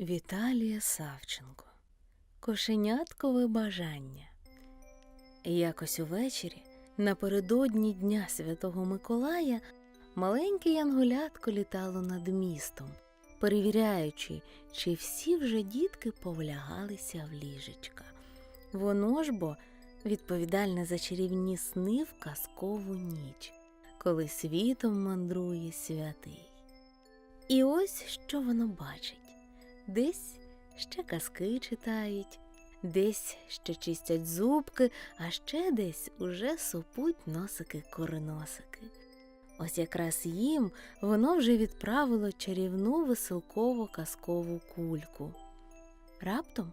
Віталія Савченко. Кошеняткове бажання. Якось увечері, напередодні Дня Святого Миколая, маленьке янголятко літало над містом, перевіряючи, чи всі вже дітки повлягалися в ліжечка. Воно ж бо відповідальне за чарівні сни в казкову ніч, коли світом мандрує святий. І ось що воно бачить. Десь ще казки читають, десь ще чистять зубки, а ще десь уже сопуть носики кореносики. Ось якраз їм воно вже відправило чарівну веселково казкову кульку. Раптом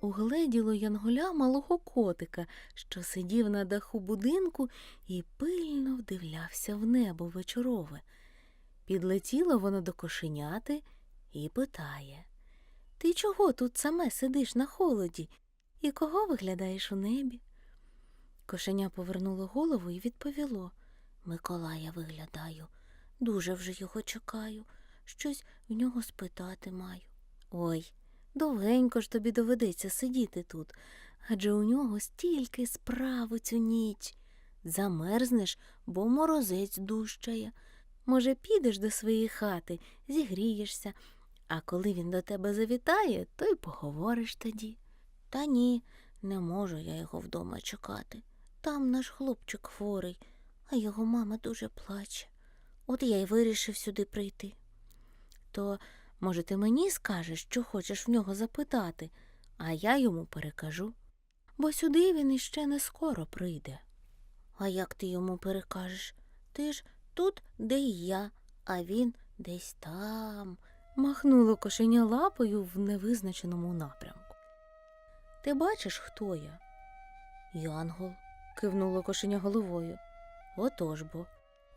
угледіло янголя малого котика, що сидів на даху будинку і пильно вдивлявся в небо вечорове. Підлетіло воно до кошеняти і питає Ти чого тут саме сидиш на холоді? І кого виглядаєш у небі? Кошеня повернуло голову і відповіло Миколая виглядаю, дуже вже його чекаю, щось в нього спитати маю. Ой, довгенько ж тобі доведеться сидіти тут, адже у нього стільки справ у цю ніч. Замерзнеш, бо морозець дужчає. Може, підеш до своєї хати, зігрієшся, а коли він до тебе завітає, то й поговориш тоді. Та ні, не можу я його вдома чекати. Там наш хлопчик хворий, а його мама дуже плаче. От я й вирішив сюди прийти. То, може, ти мені скажеш, що хочеш в нього запитати, а я йому перекажу. Бо сюди він іще не скоро прийде. А як ти йому перекажеш? Ти ж тут, де і я, а він десь там. Махнуло кошеня лапою в невизначеному напрямку. Ти бачиш, хто я? Янгол, кивнуло кошеня головою. Отож бо,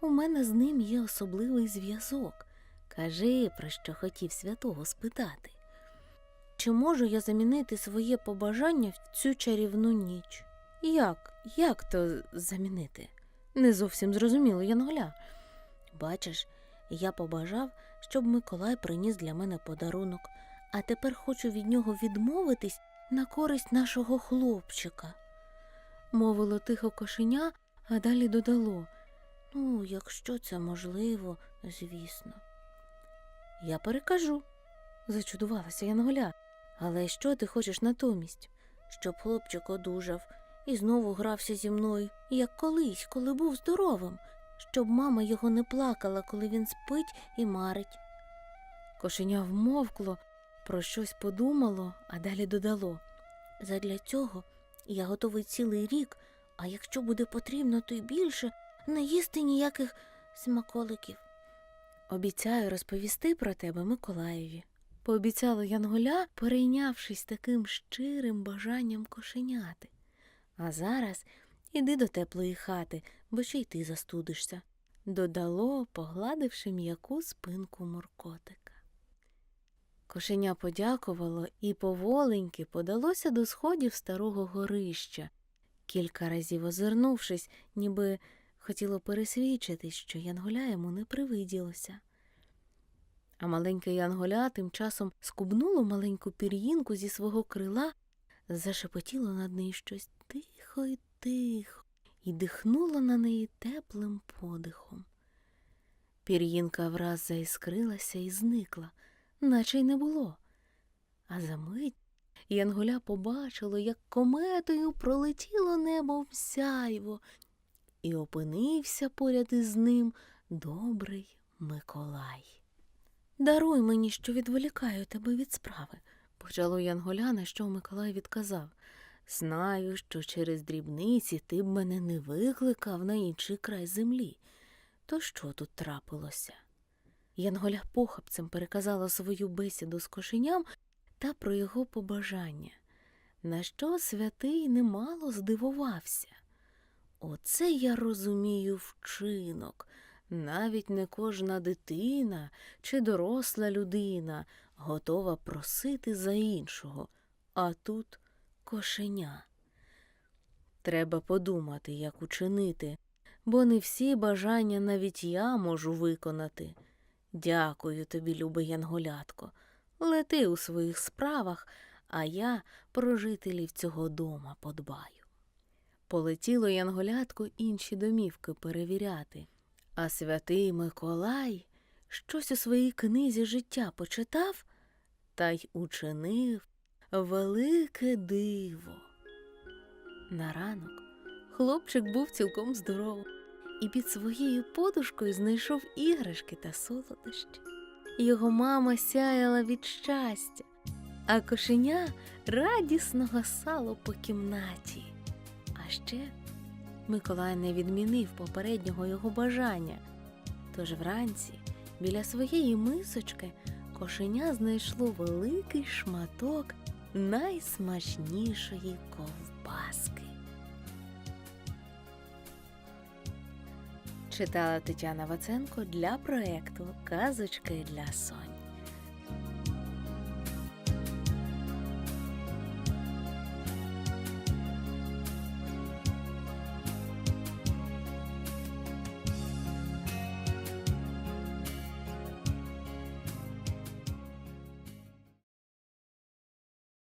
у мене з ним є особливий зв'язок. Кажи, про що хотів святого спитати. Чи можу я замінити своє побажання в цю чарівну ніч? Як? Як то замінити? Не зовсім зрозуміло Янголя. Бачиш, я побажав, щоб Миколай приніс для мене подарунок, а тепер хочу від нього відмовитись на користь нашого хлопчика. Мовило тихо кошеня, а далі додало Ну, якщо це можливо, звісно. Я перекажу, зачудувалася Янголя. Але що ти хочеш натомість? Щоб хлопчик одужав і знову грався зі мною, як колись, коли був здоровим, щоб мама його не плакала, коли він спить і марить. Кошеня вмовкло, про щось подумало, а далі додало Задля цього я готовий цілий рік, а якщо буде потрібно, то й більше не їсти ніяких смаколиків. Обіцяю розповісти про тебе Миколаєві. Пообіцяла Янголя, перейнявшись таким щирим бажанням кошеняти. А зараз іди до теплої хати, бо ще й ти застудишся, додало, погладивши м'яку спинку муркотика. Кошеня подякувало і поволеньки подалося до сходів старого горища, кілька разів озирнувшись, ніби хотіло пересвідчитись, що Янголя йому не привиділося. А маленьке Янголя тим часом скубнуло маленьку пір'їнку зі свого крила, зашепотіло над нею щось тихо й тихо і дихнуло на неї теплим подихом. Пір'їнка враз заіскрилася і зникла, наче й не було. А за мить Янголя побачило, як кометою пролетіло небом сяйво, і опинився поряд із ним добрий Миколай. Даруй мені, що відволікаю тебе від справи, почало Янголя, на що Миколай відказав. Знаю, що через дрібниці ти б мене не викликав на інший край землі. То що тут трапилося? Янголя похапцем переказала свою бесіду з кошеням та про його побажання, на що святий немало здивувався. Оце я розумію вчинок. Навіть не кожна дитина чи доросла людина готова просити за іншого, а тут кошеня. Треба подумати, як учинити, бо не всі бажання навіть я можу виконати. Дякую тобі, любий Янголятко, лети у своїх справах, а я про жителів цього дома подбаю. Полетіло янголятко інші домівки перевіряти, а святий Миколай щось у своїй книзі життя почитав та й учинив велике диво. На ранок хлопчик був цілком здоровий і під своєю подушкою знайшов іграшки та солодощі. Його мама сяяла від щастя, а кошеня радісно гасало по кімнаті. А ще Миколай не відмінив попереднього його бажання. Тож вранці біля своєї мисочки кошеня знайшло великий шматок найсмачнішої ковбаски. Читала Тетяна Ваценко для проекту Казочки для Соні.